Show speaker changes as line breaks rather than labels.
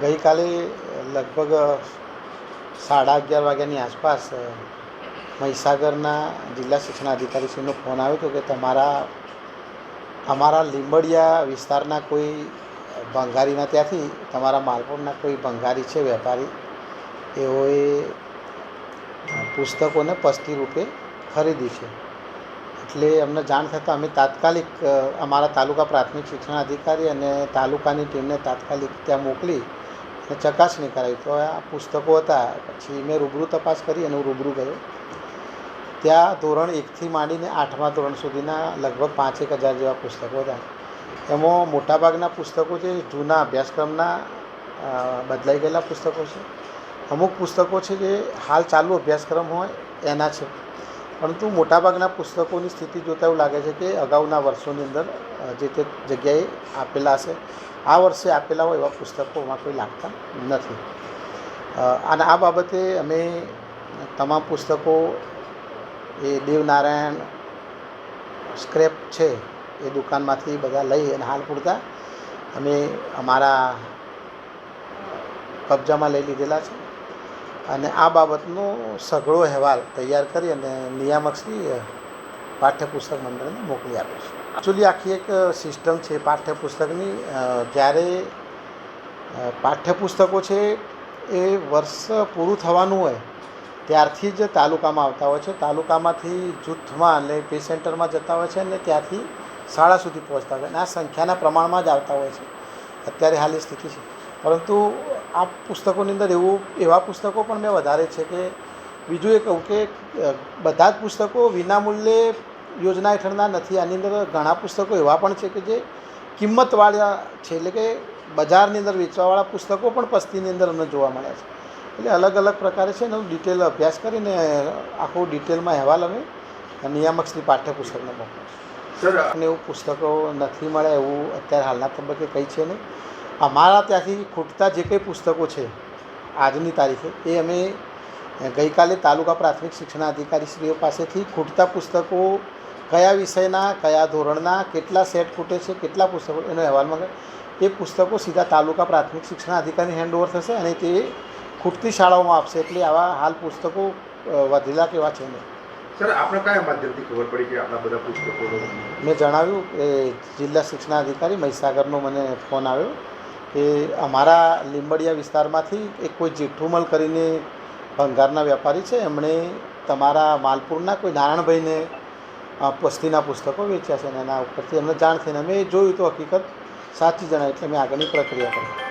ગઈકાલે લગભગ સાડા અગિયાર વાગ્યાની આસપાસ મહીસાગરના જિલ્લા શિક્ષણ અધિકારીશ્રીનો ફોન આવ્યો હતો કે તમારા, અમારા લીંબડિયા વિસ્તારના કોઈ ભંગારીના ત્યાંથી તમારા માલપુરના કોઈ ભંગારી છે વેપારી? એઓએ પુસ્તકોને પસ્તી રૂપે ખરીદી છે. એટલે અમને જાણ થતાં અમે તાત્કાલિક અમારા તાલુકા પ્રાથમિક શિક્ષણ અધિકારી અને તાલુકાની ટીમને તાત્કાલિક ત્યાં મોકલી ચકાસણી કરાવી તો આ પુસ્તકો હતા. પછી મેં રૂબરૂ તપાસ કરી અને હું રૂબરૂ ગયો. ત્યાં ધોરણ એકથી માંડીને આઠમા ધોરણ સુધીના લગભગ પાંચેક હજાર જેવા પુસ્તકો હતા. એમાં મોટાભાગના પુસ્તકો છે જૂના અભ્યાસક્રમના બદલાઈ ગયેલા પુસ્તકો છે. અમુક પુસ્તકો છે જે હાલ ચાલુ અભ્યાસક્રમ હોય એના છે. પરંતુ મોટાભાગના પુસ્તકોની સ્થિતિ જોતાં એવું લાગે છે કે અગાઉના વર્ષોની અંદર જે તે જગ્યાએ આપેલા હશે, આ વર્ષે આપેલા હોય એવા પુસ્તકોમાં કોઈ લાગતા નથી. અને આ બાબતે અમે તમામ પુસ્તકો, એ દેવનારાયણ સ્ક્રેપ છે એ દુકાનમાંથી બધા લઈ અને હાલ પૂરતા અમે અમારા કબજામાં લઈ લીધેલા છે. અને આ બાબતનો સઘળો અહેવાલ તૈયાર કરી અને નિયામકશ્રી પાઠ્યપુસ્તક મંડળને મોકલી આપ્યો છે. એકચ્યુઅલી આખી એક સિસ્ટમ છે પાઠ્યપુસ્તકની જ્યારે પાઠ્યપુસ્તકો છે એ વર્ષ પૂરું થવાનું હોય, ત્યારથી જ તાલુકામાં આવતા હોય છે. તાલુકામાંથી જૂથમાં એટલે પે સેન્ટરમાં જતા હોય છે અને ત્યાંથી શાળા સુધી પહોંચતા હોય અને આ સંખ્યાના પ્રમાણમાં જ આવતા હોય છે. અત્યારે હાલની સ્થિતિ છે. પરંતુ આ પુસ્તકોની અંદર એવું એવા પુસ્તકો પણ મેં વધારે છે કે બીજું એ કહું કે બધા જ પુસ્તકો વિનામૂલ્યે યોજના હેઠળના નથી. આની અંદર ઘણા પુસ્તકો એવા પણ છે કે જે કિંમતવાળા છે. એટલે કે બજારની અંદર વેચવાવાળા પુસ્તકો પણ પસ્તીની અંદર અમને જોવા મળ્યા છે. એટલે અલગ અલગ પ્રકારે છે ને હું ડિટેલ અભ્યાસ કરીને આખો ડિટેલમાં અહેવાલ અમે નિયામકશ્રી પાઠ્યપુસ્તકને મોકલું
સર
અને એવું પુસ્તકો નથી મળે એવું અત્યારે હાલના તબક્કે કંઈ છે નહીં. અમારા ત્યાંથી ખૂટતા જે કંઈ પુસ્તકો છે આજની તારીખે એ અમે ગઈકાલે તાલુકા પ્રાથમિક શિક્ષણ અધિકારીશ્રીઓ પાસેથી ખૂટતા પુસ્તકો કયા વિષયના કયા ધોરણના કેટલા સેટ ખૂટે છે કેટલા પુસ્તકો એનો અહેવાલ માંગે એ પુસ્તકો સીધા તાલુકા પ્રાથમિક શિક્ષણ અધિકારી હેન્ડઓવર થશે અને તે ખૂટતી શાળાઓમાં આપશે. એટલે આવા હાલ પુસ્તકો વધેલા કેવા છે નહીં.
સર આપણે કયા માધ્યમથી ખબર પડી કે આપણા બધા પુસ્તકો
મેં જણાવ્યું કે જિલ્લા શિક્ષણાધિકારી મહીસાગરનો મને ફોન આવ્યો. કે અમારા લીંબડિયા વિસ્તારમાંથી એક કોઈ જેઠુમલ કરીને ભંગારના વેપારી છે, એમણે તમારા માલપુરના કોઈ નારાયણભાઈને પસ્તીના પુસ્તકો વેચ્યા છે અને એના ઉપરથી એમને જાણ થઈને અમે જોયું તો હકીકત સાચી જણાય, એટલે મેં આગળની પ્રક્રિયા કરી.